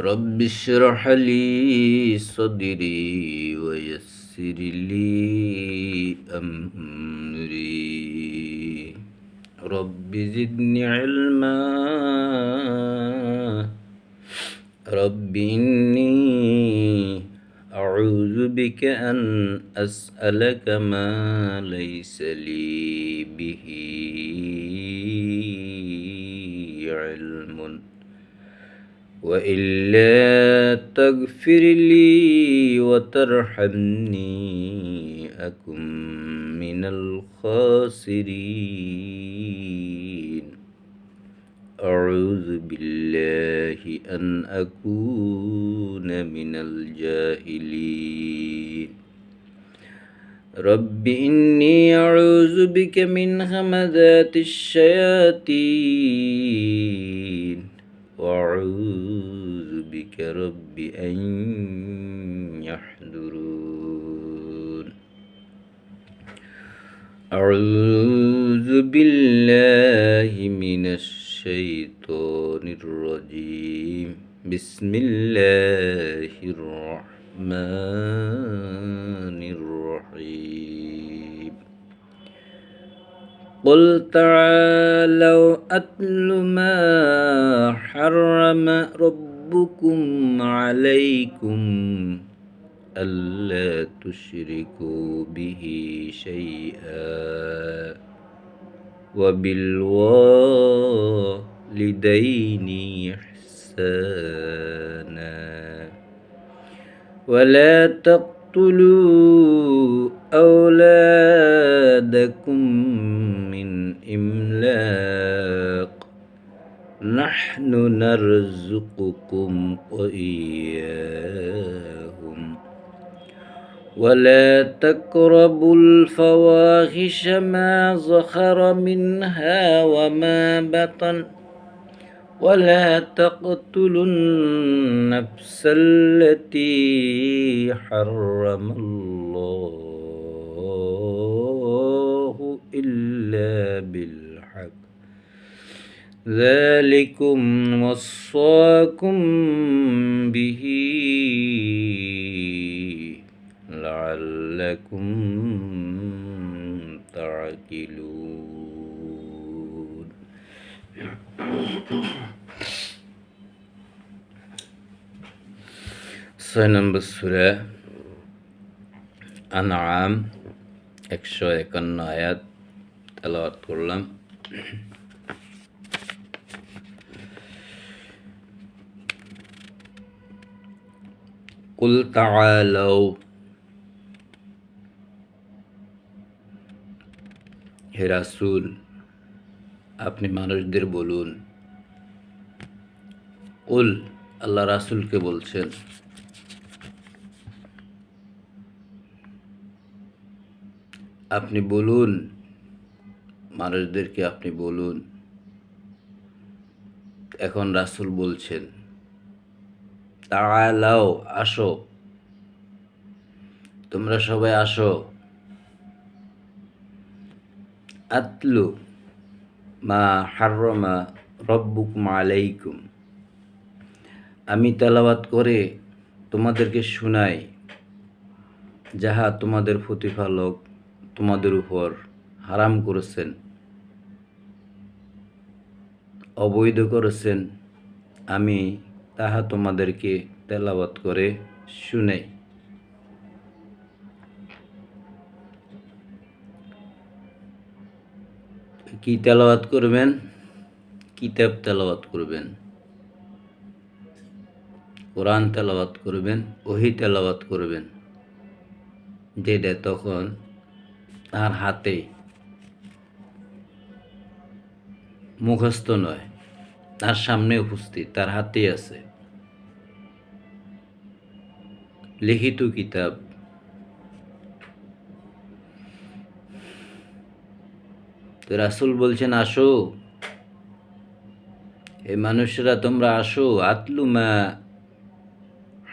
رب اشرح لي صدري ويسر لي أمري. رب زدني علما. رب إني أعوذ بك أن أسألك ما ليس لي به. وإلا تغفر لي وترحمني أكن من الخاسرين. أعوذ بالله أن أكون من الجاهلين. رب إني أعوذ بك من همذات الشياطين. وأعوذ بك رب أن يحضرون. أعوذ بالله من الشيطان الرجيم. بسم الله الرحمن الرحيم. قل تعالوا أتل ما حرم ربكم عليكم ألا تشركوا به شيئا وبالوالدين إحسانا ولا تقتلوا أولادكم نحن نرزقكم وإياهم. ولا تقربوا الفواحش ما ظهر منها وما بطن. ولا تقتلوا النفس التي حرم الله إلا بالحق ذلكم وصاكم به لعلكم تعقلون ছয় নম্বর সুরা আনাম একশো একান্ন আয়াত তেলাওয়াত করলাম কুল তাআলাও হে রাসূল, আপনি মানুষদের বলুন। কুল আল্লাহ রাসূলকে বলছেন। আপনি বলুন, মানুষদেরকে আপনি বলুন। এখন রাসূল বলছেন তাআলাও আসো। তোমরা সবাই আসো। আতলু মা হাররমা রব্বুকুম আলাইকুম। আমি তেলাওয়াত করে তোমাদেরকে শুনাই, যাহা তোমাদের প্রতিপালক তোমাদের উপর হারাম করেছেন, অবৈধ করেছেন। আমি তাহা তোমাদেরকে তেলাওয়াত করে শুনাই। কি তেলাওয়াত করবেন? কিতাব তেলাওয়াত করবেন। কোরআন তেলাওয়াত করবেন, ওহি তেলাওয়াত করবেন। যেটা তখন তার হাতে মুখস্থ নয়। তার সামনে উপস্থিত, তার হাতেই আছে। লিখিত কিতাব। তো রাসুল বলছেন, আসো। এই মানুষরা তোমরা আসো। আতলুমা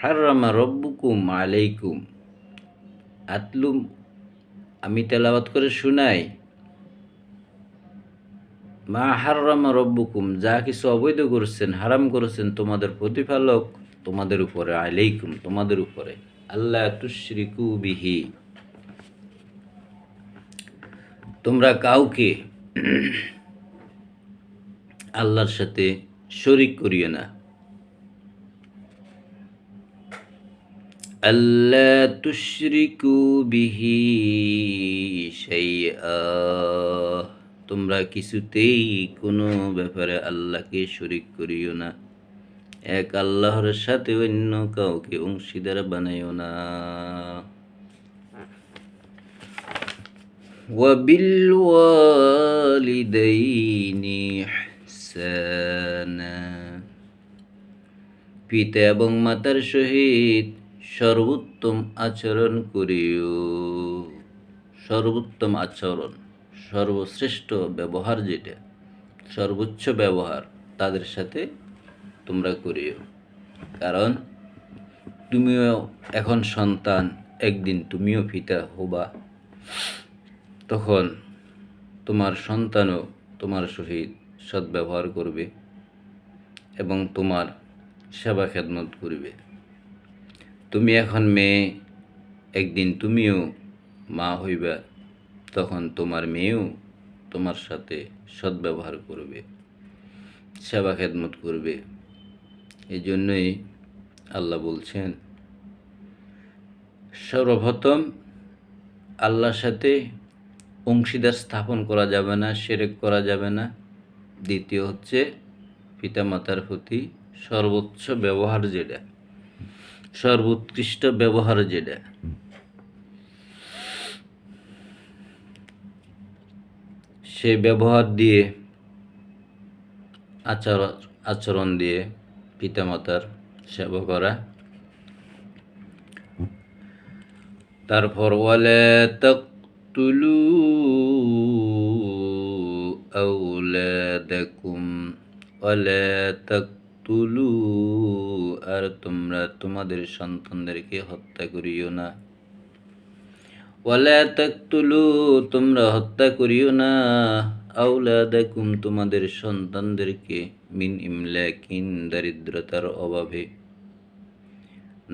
হারামা রব্বুকুম আলাইকুম। আতলুম আমি তেলাওয়াত করে শুনাই। মা হারামা রব্বুকুম, যা কিছু অবৈধ করেছেন, হারাম করেছেন, তোমাদের প্রতিপালক তোমাদের উপরে, আলাইকুম, তোমাদের উপরে। আল্লাহ তুশরিকু বিহি। তোমরা কাউকে আল্লাহর সাথে শরিক করিও না। আল্লাহ তুশরিকু বিহি শাইআ। তোমরা কিছুতেই কোনো ব্যাপারে আল্লাহকে শরিক করিও না এক আল্লাহর সাথে অন্য কাউকে অংশীদার বানাইও না وبالوالدين إحسانا পিতা এবং মাতার সহিত সর্বোত্তম আচরণ করিও সর্বোত্তম আচরণ সর্বশ্রেষ্ঠ ব্যবহার যেটা, সর্বোচ্চ ব্যবহার তাদের সাথে তোমরা করিও। কারণ তুমিও এখন সন্তান, একদিন তুমিও পিতা হবা। তখন তোমার সন্তানও তোমার সহিত সদ্ব্যবহার করবে এবং তোমার সেবা খেদমত করবে। তুমি এখন মেয়ে, একদিন তুমিও মা হইবা। তখন তোমার মেয়েও তোমার সাথে সদ্ব্যবহার করবে, সেবা খেদমত করবে। এই জন্যই আল্লাহ বলছেন, সর্বপ্রথম আল্লাহর সাথে অংশীদার স্থাপন করা যাবে না, সেরেক করা যাবে না। দ্বিতীয় হচ্ছে পিতামাতার প্রতি সর্বোচ্চ ব্যবহার যেটা, সর্বোৎকৃষ্ট ব্যবহার যেটা। সে ব্যবহার দিয়ে, আচার, আচরণ দিয়ে পিতামাতার সেবা করা। তারপর, ওয়ালা তাকতুলু আউলাদাকুম ওয়ালা তাকতুলু, আর তোমরা তোমাদের সন্তানদেরকে হত্যা করিও না। ওয়ালা তোমরা হত্যা করিও না। আউলাদাকুম তোমাদের সন্তানদেরকে মিন ইমলাকিন, দারিদ্রতার অভাবে।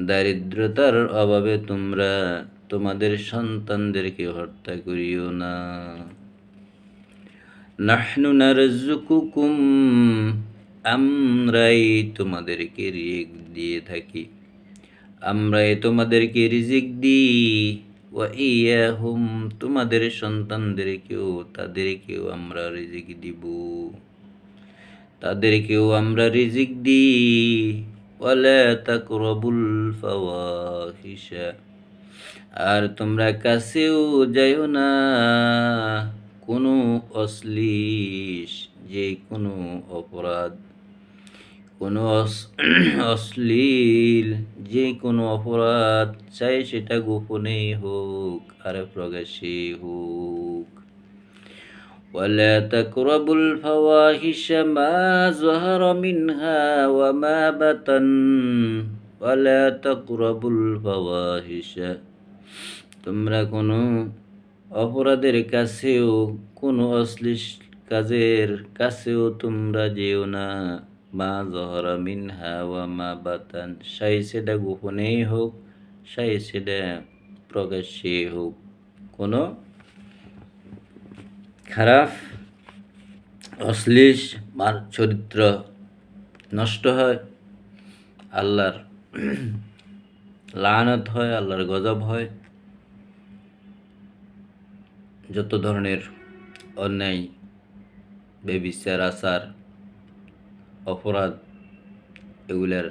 দারিদ্রতার অভাবে তোমরা তোমাদের সন্তানদেরকে হত্যা করিও না। নাহনু নারজুকুকুম আমরাই তোমাদেরকে রিজিক দিয়ে থাকি। আমরাই তোমাদেরকে রিজিক দিই। ওয়া ইয়াহুম তোমাদের সন্তানদেরকেও, তাদেরকেও আমরা রিজিক দিব। তাদেরকেও আমরা রিজিক দিই। ওয়ালা তাকরাবুল ফাওয়াহিশা। আর তোমরা কাছেও যাইও না। কোনো অশ্লীষ যে কোনো অপরাধ। কোনো অস- অশ্লীল যে কোনো অপরাধ চাই সেটা গোপনেই হোক আর প্রকাশে হোক ولا تقربوا الفواحش ما ظهر منها وما بطن ولا تقربوا الفواحش তোমরা কোনো অপরাধের কাছেও কোনো অশ্লীল কাজের কাছেও তোমরা যেও না মা জহরা মিনহা ওয়া মা বাতান। সাই সেটা গোপনেই হোক সাই সেটা প্রকাশ্যে হোক। কোনো খারাপ, অশ্লীল মার চরিত্র নষ্ট হয়, আল্লাহর লানত হয়, আল্লাহর গজব হয়, যত ধরনের অন্যায়, বেবিচার, আচার অপরাধ এগুলার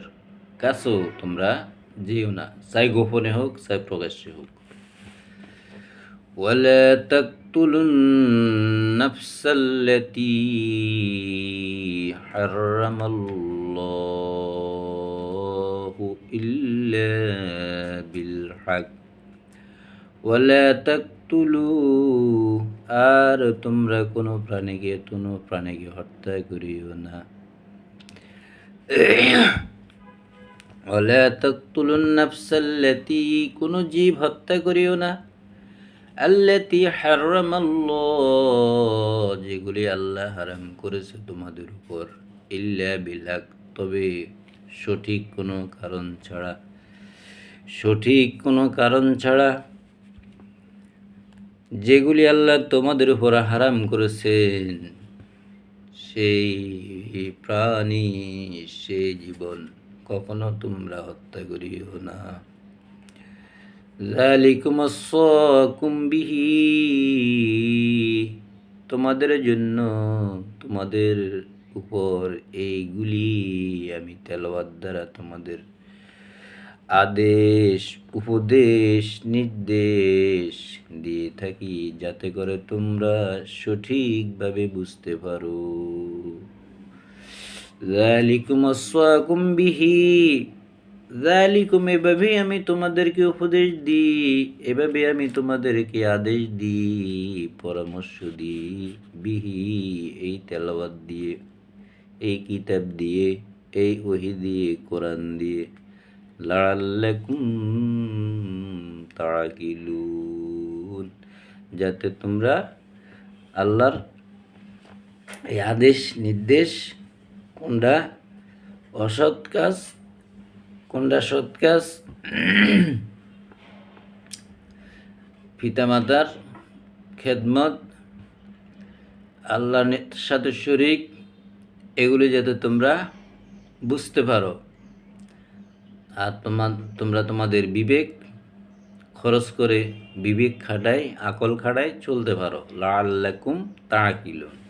কাছেও তোমরা যেও না চাই গোপনে হোক চাই প্রকাশ্যে হোক ولا تقتلوا النفس التي حرم الله إلا بالحق ولا تقتلوا আর তোমরা কোনো প্রাণীকে কোনো প্রাণীকে হত্যা করিও না ولا تقتلوا النفس التي কোনো জীব হত্যা করিও না আল্লাতি হারামাল্লাহ যেগুলি আল্লাহ হারাম করেছে তোমাদের উপর ইল্লা বিলাক তবে সঠিক কোনো কারণ ছাড়া সঠিক কোনো কারণ ছাড়া যেগুলি আল্লাহ তোমাদের উপর হারাম করেছেন সেই প্রাণী সে জীবন কখনো তোমরা হত্যা করিও না। কুম্বিহি তোমাদের জন্য তোমাদের উপর এইগুলি আমি তেলবাদ দ্বারা তোমাদের আদেশ, উপদেশ, নির্দেশ দিয়ে থাকি যাতে করে তোমরা সঠিকভাবে বুঝতে পারো। জালিকুম আসওয়াকুম বিহি জালিকুম এভাবেই আমি তোমাদেরকে উপদেশ দিই। এভাবে আমি তোমাদেরকে আদেশ দিই, পরামর্শ দিই, বিহি, এই তেলাবাদ দিয়ে, এই কিতাব দিয়ে, এই ওহি দিয়ে, কোরআন দিয়ে। লাড়াল্লাকুম তাড়াকিলুন যাতে তোমরা আল্লাহর এই আদেশ, নির্দেশ কোনটা অসৎ কাজ। কোনটা সৎ কাজ? পিতামাতার খেদমত। আল্লাহর সাথে শরিক। এগুলি যাতে তোমরা বুঝতে পারো। আর তোমার তোমরা তোমাদের বিবেক খরচ করে বিবেক খাটাই আকল খাটাই চলতে পারো। লাল্লাকুম তাঁকিলুন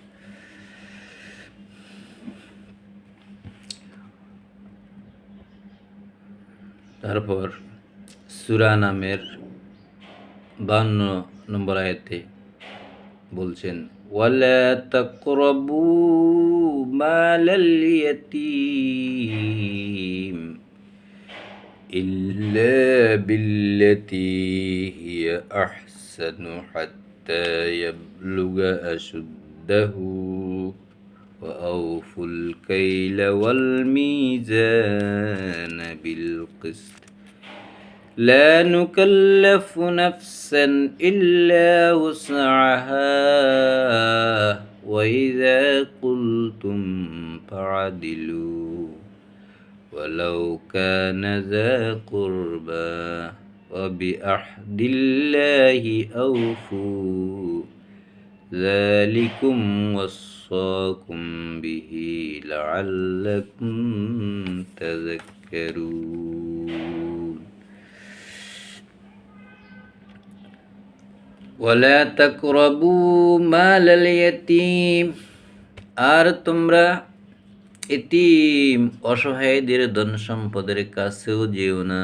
তারপর সুরা নামের বান্ন নম্বর আয়াতে বলছেন ওয়ালা তাকরাবু মালাল ইয়াতীম إلا بالتي هي أحسن حتى يبلغ أشده وأوفوا الكيل والميزان بالقسط. لا نكلف نفسا إلا وسعها. وإذا قلتم فعدلوا. ولو كان ذا قربى وبأحد الله أوفوا. ذلكم وصاكم به لعلكم تذكرون ولا تقربوا مال اليتيم আর তোমরা এতিম অসহায়দের ধন সম্পদের কাছেও যেও না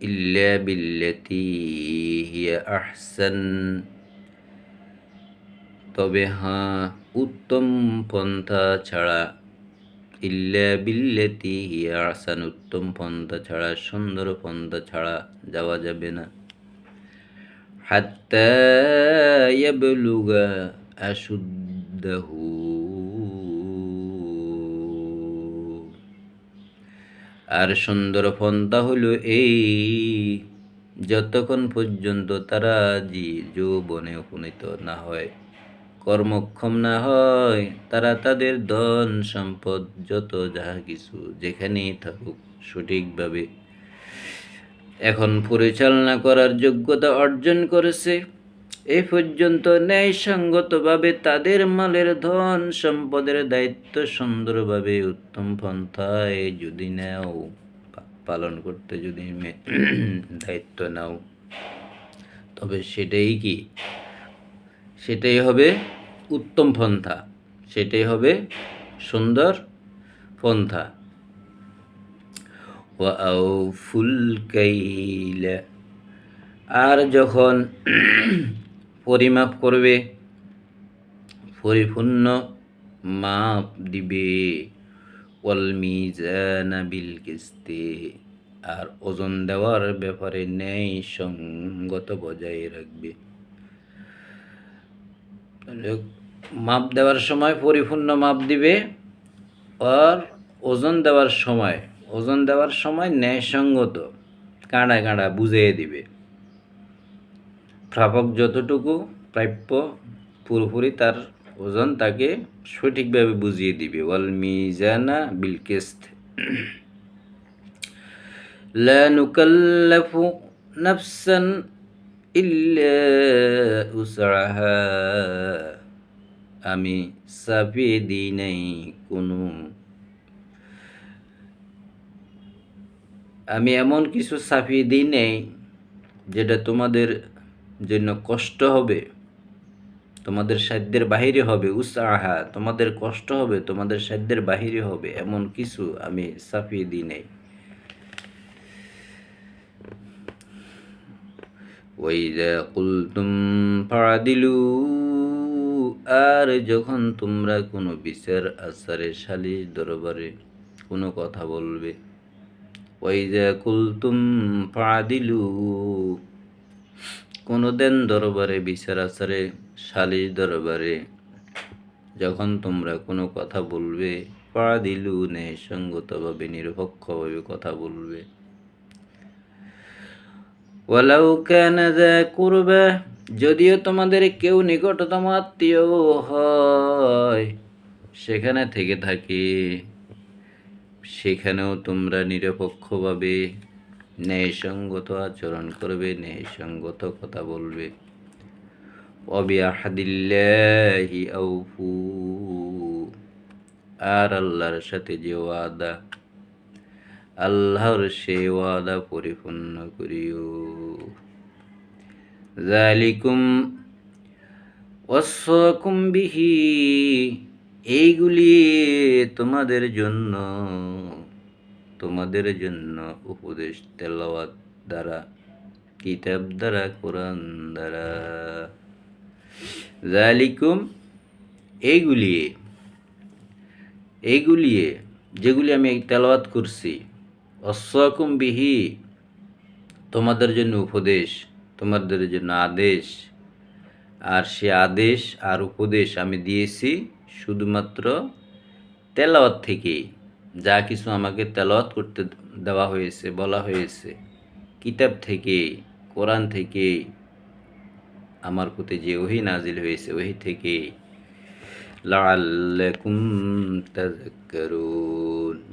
ইল্লা বিল্লাতি হিয়া আহসান তবে হ্যাঁ উত্তম পন্থা ছাড়া ইল্লা বিল্লাতি হিয়া আহসান। উত্তম পন্থা ছাড়া, সুন্দর পন্থা ছাড়া যাওয়া যাবে না। হাত্তা ইয়াবলুগা আর সুন্দর পন্থা হলো এই, যতক্ষণ পর্যন্ত তারা জি, যৌবনে উপনীত না হয়। কর্মক্ষম না হয়, তারা তাদের ধন সম্পদ যত যাহা কিছু যেখানেই থাকুক সঠিকভাবে এখন পরিচালনা করার যোগ্যতা অর্জন করেছে। এ পর্যন্ত ন্যায়সঙ্গতভাবে তাদের মালের ধন সম্পদের দায়িত্ব সুন্দরভাবে উত্তম পন্থায় যদি নাও পালন করতে যদি দায়িত্ব নাও, তবে সেটাই কি? সেটাই হবে উত্তম পন্থা। সেটাই হবে সুন্দর পন্থা। আর যখন পরিমাপ করবে, পরিপূর্ণ মাপ দিবে। বিল কিস্তে। আর ওজন দেওয়ার ব্যাপারে ন্যায় সঙ্গত বজায় রাখবে। মাপ দেওয়ার সময় পরিপূর্ণ মাপ দিবে আর ওজন দেওয়ার সময় ওজন দেওয়ার সময় ন্যায়সঙ্গত কাঁড়া কাঁড়া বুঝিয়ে দিবে প্রাপক যতটুকু প্রাপ্য পুরোপুরি তার ওজন তাকে সঠিকভাবে বুঝিয়ে দিবে ওয়াল মিজানা বিল কিস্ত لا نكلف نفسا إلا উসআহা আমি চাপিয়ে দিই নাই কোনো, আমি এমন কিছু চাপিয়ে দিই নাই যেটা তোমাদের জন্য কষ্ট হবে, তোমাদের সাধ্যের বাহিরে হবে, উৎসাহা, তোমাদের কষ্ট হবে, তোমাদের সাধ্যের বাহিরে হবে, এমন কিছু আমি চাপিয়ে দিই নাই কুলতুম ফাদিলু আর যখন তোমরা কোনো বিচার আচারে সালিশ দরবারে কোনো কথা বলবে ওইদা কুলতুম ফাদিলু কোনো দেন দরবারে বিচার আচারে সালিশ দরবারে যখন তোমরা কোনো কথা বলবে, ফাদিলু ন্যায়সঙ্গতভাবে, নিরপেক্ষভাবে কথা বলবে। ওয়ালাউ কানা যা কুরবা যদিও তোমাদের কেউ নিকটতম আত্মীয় হয়, সেখানে থেকে থাকে। সেখানেও তোমরা নিরপেক্ষভাবে ন্যায়সঙ্গত আচরণ করবে, ন্যায়সঙ্গত কথা বলবে। অবিয়াহাদিল্লাহি আউফু, আর আল্লাহর সাথে যে ওয়াদা, আল্লাহর সে ওয়াদা পরিপূর্ণ করিও। জালিকুম ওয়াসাকুম বিহি, এইগুলি তোমাদের জন্য তোমাদের জন্য উপদেশ তেলাওয়াত দ্বারা, কিতাব দ্বারা, কোরআন দ্বারা। জালিকুম এইগুলি এইগুলি যেগুলি আমি তেলাওয়াত করছি অস্বাকুম বিহি, তোমাদের জন্য উপদেশ। তোমাদের জন্য আদেশ আর সে আদেশ আর উপদেশ আমি দিয়েছি শুধুমাত্র তেলাওয়াত থেকেই। যা কিছু আমাকে তেলাওয়াত করতে দেওয়া হয়েছে, বলা হয়েছে, কিতাব থেকে, কোরআন থেকে, আমার প্রতি যে ওহি নাজিল হয়েছে, ওহি থেকে।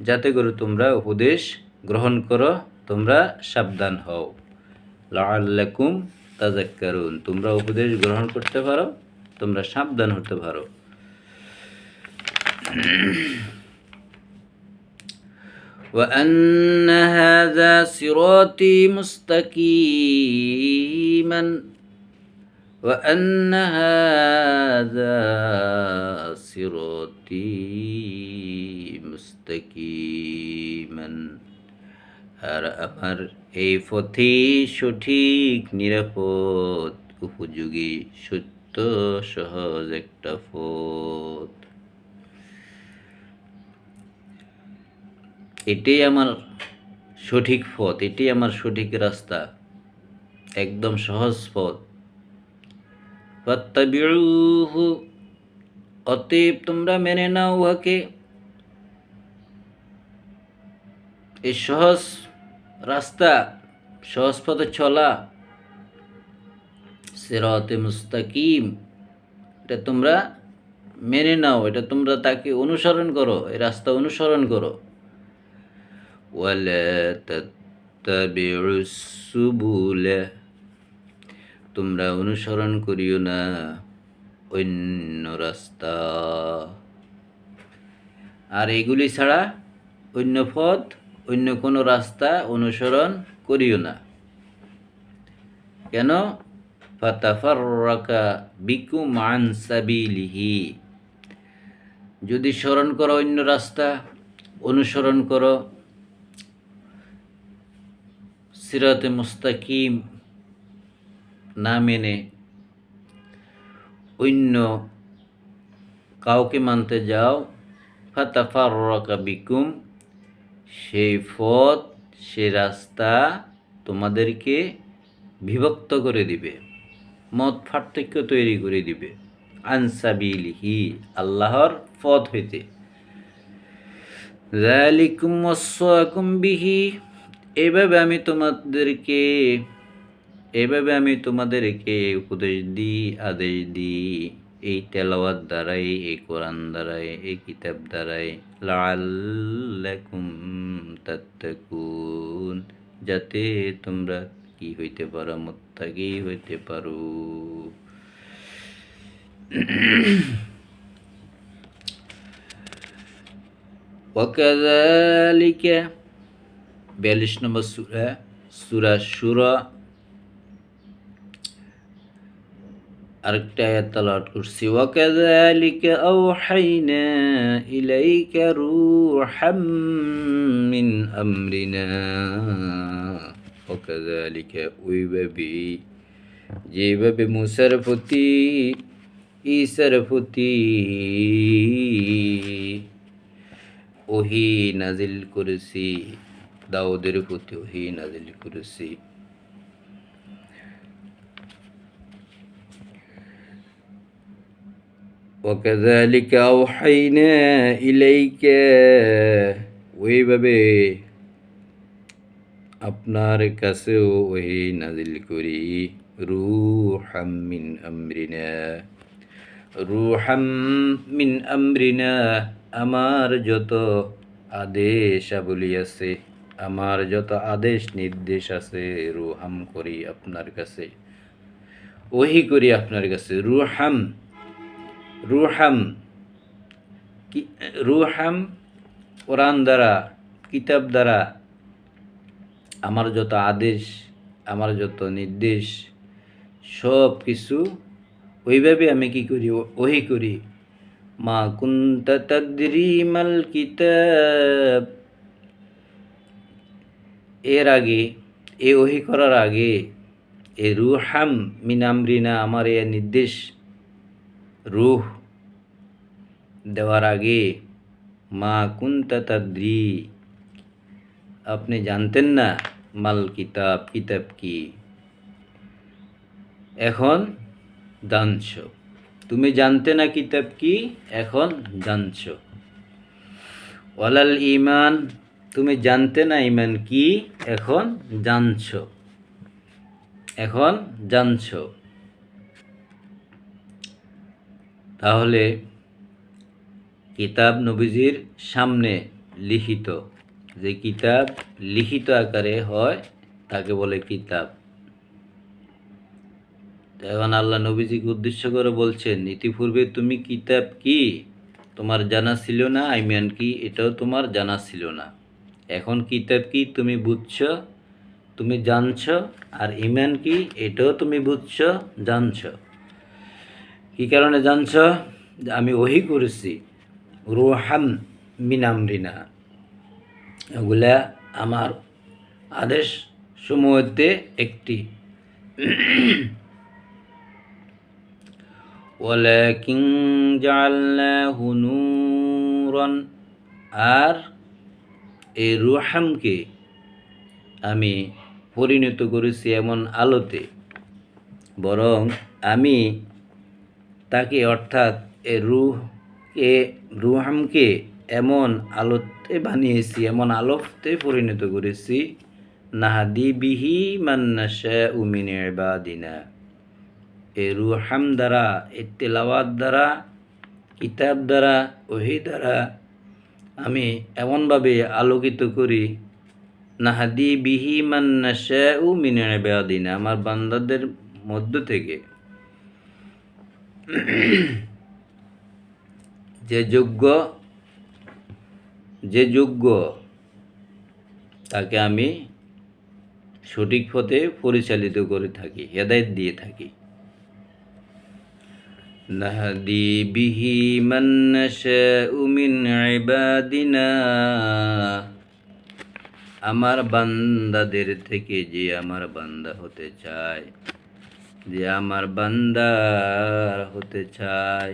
যাতে করে তোমরা উপদেশ গ্রহণ করো, তোমরা সাবধান হও। লাআল্লাকুম তাযাক্কারুন তোমরা উপদেশ গ্রহণ করতে পারো তোমরা সাবধান হতে পারো وأن هذا صراطي مستقيما وأن هذا صراطي مستقيما আর আমার এই পথেই সঠিক নিরাপদ, উপযোগী, সত্য, সহজ একটা পথ। এটাই আমার সঠিক পথ, এটাই আমার সঠিক রাস্তা, একদম সহজ পথ। অতএব তোমরা মেনে নাও উহাকে এই সহজ রাস্তা সহজ পথে চলা, সেরতে মুস্তাকিম। এটা তোমরা মেনে নাও, এটা তোমরা তাকে অনুসরণ করো, এই রাস্তা অনুসরণ করো। তোমরা অনুসরণ করিও না, অন্য রাস্তা। আর এগুলি ছাড়া অন্য পথ অন্য কোনো রাস্তা অনুসরণ করিও না। কেন? ফাতাফাররাকা বিকুম আন সাবিলিহি। যদি স্মরণ করো অন্য রাস্তা, অনুসরণ করো। সিরাতে মুস্তাকিম না মেনে অন্য কাউকে মানতে যাও। ফাতাফাররাকা বিকুম সেই পথ সে রাস্তা তোমাদেরকে বিভক্ত করে দিবে, মত পার্থক্য তৈরি করে দিবে। আনসাবিলিহি আল্লাহর পথ হইতে। বিহি, এভাবে আমি তোমাদেরকে, এভাবে আমি তোমাদেরকে উপদেশ দিই, আদেশ দিই। এই তেলাওয়াত দ্বারাই, এই কোরআন দ্বারাই, এই কিতাব দ্বারাই। লাল্লাকুম তাত্তাকুন যাতে তোমরা কি হইতে পারো মুত্তাকি হইতে পারো وكذلك বিয়াল্লিশ নম্বর সুরা সুরা সুরা أركت يا كرسي. وكذلك أوحينا إليك روحا من أمرنا. وكذلك ويببي جيبب موسى رفتي إيسى رفتي وهي نزل كرسي. داود رفتي وهي نزل كرسي. وكذلك أوحينا إليك ওইভাবে আপনার কাছেও ওহি নাজিল করি রুহাম মিন আমরিনা রুহাম মিন আমরিনা আমার যত আদেশাবলী আছে আমার যত আদেশ নির্দেশ আছে রুহাম করি আপনার কাছে ওহি করি আপনার কাছে রুহাম রুহাম, কি, রুহাম কোরআন দ্বারা, কিতাব দ্বারা আমার যত আদেশ, আমার যত নির্দেশ, সব কিছু ওইভাবে আমি কি করি? ওহি করি। মা কুন্তা তাদ্রিমাল কিতাব। এর আগে, এ ওহি করার আগে, এ রুহাম মিনামরিনা আমার এ নির্দেশ রুহ দেওয়ার আগে, মা কুন্তা তাদ্রি, আপনি জানতেন না মাল কিতাব কিতাব কি? এখন জানছ। তুমি জানতে না কিতাব কি? এখন জানছ। ওয়ালাল ইমান তুমি জানতে না ইমান কি? এখন জানছ। এখন জানছ। তাহলে কিতাব নবীজির সামনে লিখিত। যে কিতাব লিখিত আকারে হয়, তাকে বলে কিতাব। এখন আল্লাহ নবীজিকে উদ্দেশ্য করে বলছেন, ইতিপূর্বে তুমি কিতাব কি? তোমার জানা ছিল না আইম্যান কি এটাও তোমার জানা ছিল না। এখন কিতাব কি তুমি বুঝছ? তুমি জানছ? আর ইমান কি এটাও তুমি বুঝছ, জানছ? কি কারণে জানছ যে আমি ওহি করেছি রোহাম মিনামরিনা এগুলা আমার আদেশ সমূহতে একটি ولكن جعلناه نورا আর এই রুহামকে আমি পরিণত করেছি এমন আলোতে বরং আমি তাকে অর্থাৎ এ রুহকে রুহামকে এমন আলোতে বানিয়েছি, এমন আলোতে পরিণত করেছি, নাহাদি বিহি মান্নাশা উমিন এবাদিনা এ রুহাম দ্বারা, এ তেলাওয়াত দ্বারা, কিতাব দ্বারা, ওহি দ্বারা আমি এমনভাবে আলোকিত করি, নাহাদি বিহি মান্নাশা মিন এবাদিনা আমার বান্দাদের মধ্য থেকে। যে যোগ্য যে যোগ্য, তাকে আমি সঠিক পথে পরিচালিত করে থাকি, হেদায়ত দিয়ে থাকি। নাহদি বিহি মান নাশাউ মিন ইবাদিনা, আমার বান্দাদের থেকে যে আমার বান্দা হতে চায়। যে আমার বান্দার হতে চায়,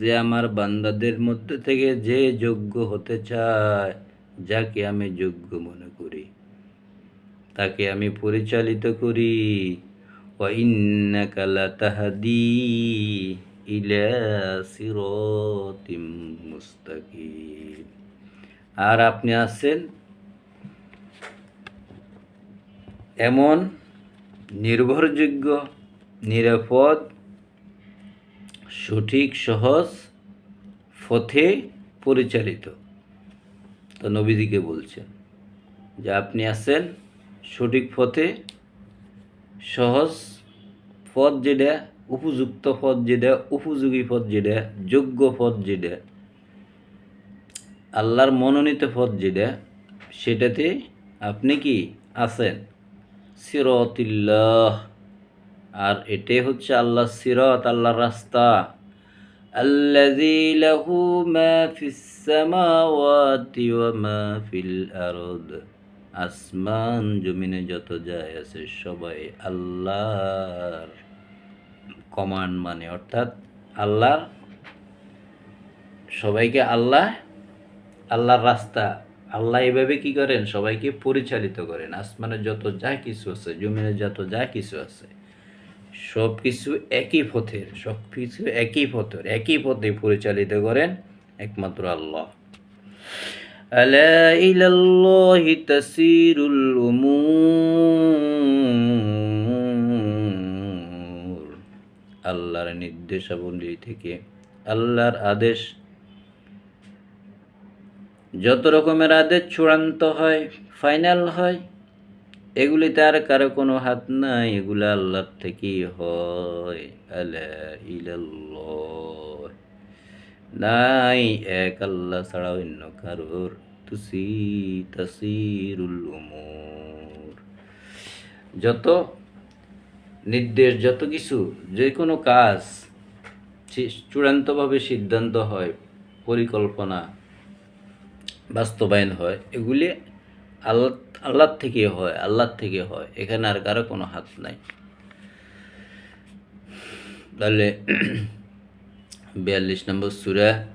যে আমার বান্দাদের মধ্যে থেকে যে যোগ্য হতে চায়, যাকে আমি যোগ্য মনে করি, তাকে আমি পরিচালিত করি। তাহাদি ইলা সিরতিম আর আপনি আসছেন এমন নির্ভরযোগ্য নিরাপদ, সঠিক, সহজ পথে পরিচালিত। তো নবীদিকে বলছেন যে আপনি আছেন সঠিক পথে, সহজ পথ যেটা, উপযুক্ত পথ যেটা, উপযোগী পথ যেটা, যোগ্য পথ যেটা, আল্লাহর মনোনীত পথ যেটা, সেটাতে আপনি কি আছেন? সিরতিল্লাহ। আর এটাই হচ্ছে আল্লাহ সিরত আল্লাহর রাস্তা الذي له ما في السماوات وما في الأرض আসমান জমিনে যত যায় আছে সবাই আল্লাহর কমান্ড মানে অর্থাৎ আল্লাহর সবাইকে আল্লাহ আল্লাহর রাস্তা আল্লাহ এভাবে কি করেন সবাইকে পরিচালিত করেন আসমানে যত যা কিছু আছে জমিনে যত যা কিছু আছে সব কিছু একই পথের সব কিছু একই পথের একই পথে পরিচালিত করেন একমাত্র আল্লাহ ألا إلى الله تسير الأمور আল্লাহর নির্দেশাবলী থেকে আল্লাহর আদেশ যত রকমের আদেশ চূড়ান্ত হয় ফাইনাল হয় এগুলিতে আর কারও কোনো হাত নাই, এগুলো আল্লাহর থেকেই হয়। নাই এক আল্লাহ ছাড়া অন্য কারোর। তুসি তাসিরুল যত নির্দেশ, যত কিছু যে কোনো কাজ চূড়ান্তভাবে সিদ্ধান্ত হয়, পরিকল্পনা বাস্তবায়ন হয়, এগুলি আল্লাহ আল্লাহর থেকে হয়, আল্লাহর থেকে হয়। এখানে আর কারও কোনো হাত নাই। তাহলে বিয়াল্লিশ নম্বর সুরা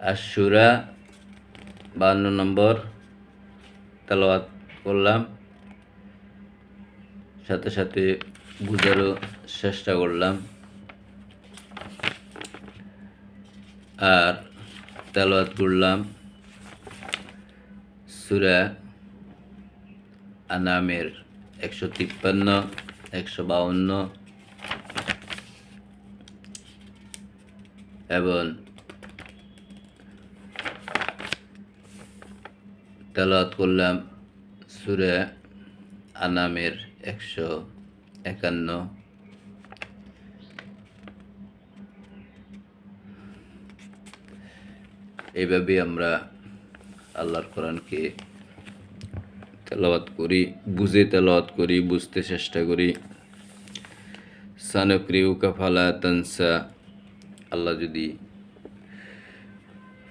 আর সুরা বান্ন নম্বর তালাওয়াত করলাম। সাথে সাথে বুঝারও চেষ্টা করলাম। আর তেলাওয়াত করলাম। সুরা আনামের একশো তিপ্পান্ন, একশো বাউন্ন এবং তেলাওয়াত করলাম সুরে আনামের একশো একান্ন। এইভাবে আমরা আল্লাহর কোরআনকে তেলাওয়াত করি, বুঝে তেলাওয়াত করি, বুঝতে চেষ্টা করি। সানক্রিউকা ফালা তানসা, আল্লাহ যদি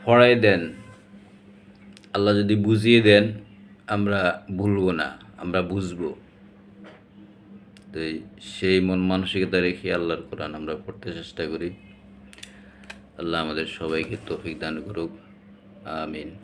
পড়াই দেন, আল্লাহ যদি বুঝিয়ে দেন, আমরা ভুলব না, আমরা বুঝব। তো সেই মন মানসিকতা রেখে আল্লাহর কোরআন আমরা পড়তে চেষ্টা করি। আল্লাহ আমাদের সবাইকে তৌফিক দান করুক। আমিন।